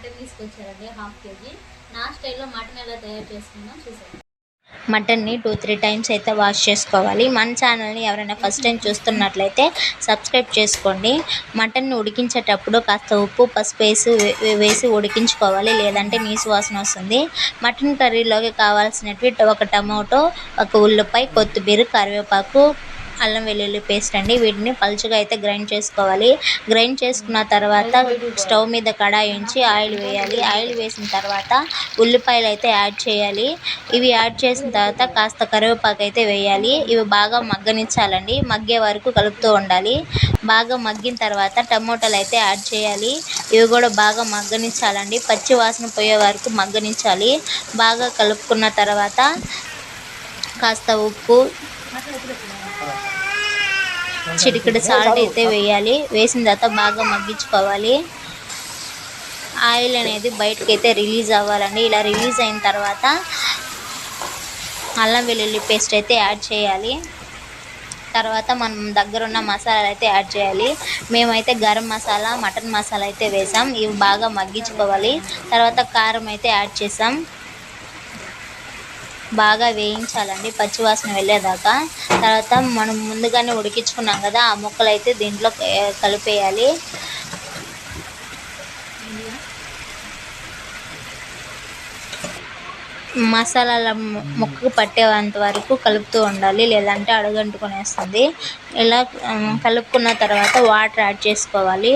Mutton తీసుకొచ్చారండి half KG. నా స్టైల్లో మటన్ ఎలా తయారు చేసుకుందాం చూసాను మటన్ని టూ త్రీ టైమ్స్ అయితే వాష్ చేసుకోవాలి. మన ఛానల్ని ఎవరైనా ఫస్ట్ టైం చూస్తున్నట్లయితే సబ్స్క్రైబ్ చేసుకోండి. మటన్ని ఉడికించేటప్పుడు కాస్త ఉప్పు పసుపు వేసి వేసి ఉడికించుకోవాలి. లేదంటే నీసు వాసన వస్తుంది. మటన్ కర్రీలోకి కావాల్సినవి ఒక టమాటో ఒక ఉల్లిపాయ కొత్తిమీర కరివేపాకు అల్లం వెల్లుల్లి పేస్ట్ అండి. వీటిని పలుచగా అయితే గ్రైండ్ చేసుకోవాలి. గ్రైండ్ చేసుకున్న తర్వాత స్టవ్ మీద కడాయి ఉంచి ఆయిల్ వేయాలి. ఆయిల్ వేసిన తర్వాత ఉల్లిపాయలు అయితే యాడ్ చేయాలి. ఇవి యాడ్ చేసిన తర్వాత కాస్త కరివేపాకు అయితే వేయాలి. ఇవి బాగా మగ్గనిచ్చాలండి. మగ్గే వరకు కలుపుతూ ఉండాలి. బాగా మగ్గిన తర్వాత టమోటాలు అయితే యాడ్ చేయాలి. ఇవి కూడా బాగా మగ్గనిచ్చాలండి. పచ్చి వాసన పోయే వరకు మగ్గనిచ్చాలి. బాగా కలుపుకున్న తర్వాత కాస్త ఉప్పు చిటికెడు సాల్ట్ అయితే వేయాలి. వేసిన తర్వాత బాగా మగ్గించుకోవాలి. ఆయిల్ అనేది బయటకు అయితే రిలీజ్ అవ్వాలండి. ఇలా రిలీజ్ అయిన తర్వాత అల్లం వెల్లుల్లి పేస్ట్ అయితే యాడ్ చేయాలి. తర్వాత మనం దగ్గర ఉన్న మసాలాలు అయితే యాడ్ చేయాలి. మేమైతే గరం మసాలా మటన్ మసాలా అయితే వేసాం. ఇవి బాగా మగ్గించుకోవాలి. తర్వాత కారం అయితే యాడ్ చేసాం. బాగా వేయించాలండి. పచ్చివాసన వెళ్ళేదాకా. తర్వాత మనం ముందుగానే ఉడికించుకున్నాం కదా ఆ ముక్కలు అయితే దీంట్లో కలిపేయాలి. మసాలాల ముక్కకు పట్టేంత వరకు కలుపుతూ ఉండాలి. లేదంటే అడుగంటుకునేస్తుంది. ఇలా కలుపుకున్న తర్వాత వాటర్ యాడ్ చేసుకోవాలి.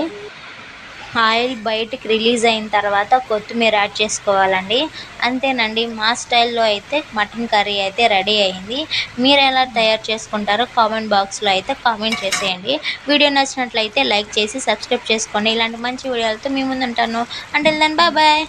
ఆయిల్ బయటికి రిలీజ్ అయిన తర్వాత కొత్తిమీర యాడ్ చేసుకోవాలండి. అంతేనండి మా స్టైల్లో అయితే మటన్ కర్రీ అయితే రెడీ అయింది. మీరు ఎలా తయారు చేసుకుంటారో కామెంట్ బాక్స్లో అయితే కామెంట్ చేసేయండి. వీడియో నచ్చినట్లయితే లైక్ చేసి సబ్స్క్రైబ్ చేసుకోండి. ఇలాంటి మంచి వీడియోలతో మీ ముందు ఉంటాను. అంటే దెన్ బాయ్ బాయ్